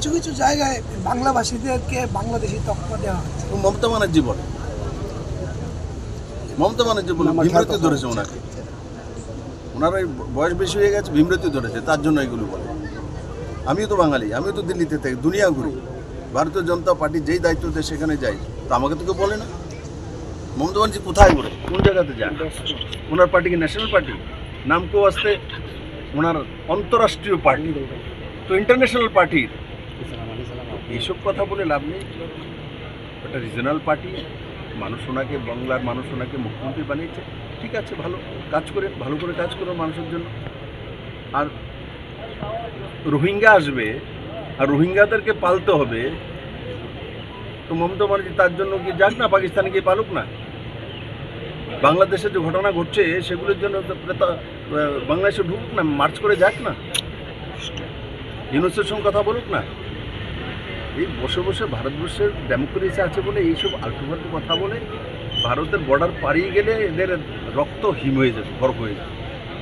কিছু কিছু জায়গায় বাংলাভাষীদেরকে বাংলাদেশি তকমা দেওয়া হচ্ছে মমতা ব্যানার্জি বলে মমতা ব্যানার্জি বলে বিমৃতি ধরেছে ওনাকে। ওনার বয়স বেশি হয়ে গেছে বিমৃতি ধরেছে তার জন্য এগুলো বলে। আমিও তো বাঙালি আমিও তো দিল্লিতে থাকি দুনিয়া ঘুরি। ভারতীয় জনতা পার্টি যেই দায়িত্ব দেয় সেখানে যাই তো আমাকে তো কেউ বলে না। মমতা ব্যানার্জি কোথায় ঘুরে কোন জায়গাতে যায় ওনার পার্টি কি ন্যাশনাল পার্টি? নাম কেউ আসতে ওনার অন্তরাষ্ট্রীয় পার্টি। তো ইন্টারন্যাশনাল পার্টির এইসব কথা বলে লাভ নেই। একটা রিজনাল পার্টি মানুষ ওনাকে, বাংলার মানুষ ওনাকে মুখ্যমন্ত্রী বানিয়েছে। ঠিক আছে, ভালো কাজ করে ভালো করে কাজ করো মানুষের জন্য। আর রোহিঙ্গা আসবে, আর রোহিঙ্গাদেরকে পালতে হবে, তো মমতা ব্যানার্জি তার জন্য কি যাক না, পাকিস্তানে গিয়ে পালুক না। বাংলাদেশে যে ঘটনা ঘটছে, সেগুলোর জন্য বাংলাদেশে ঢুকুক না, মার্চ করে যাক না। ইউনুসের সঙ্গে কথা বলুক না। এই বসে বসে ভারতবর্ষের ডেমোক্রেসি আছে বলে এইসব আলটু ফালতু কথা বলে ভারতের বর্ডার পাড়িয়ে গেলে এদের রক্ত হিম হয়ে যাবে, বরফ হয়ে যাবে।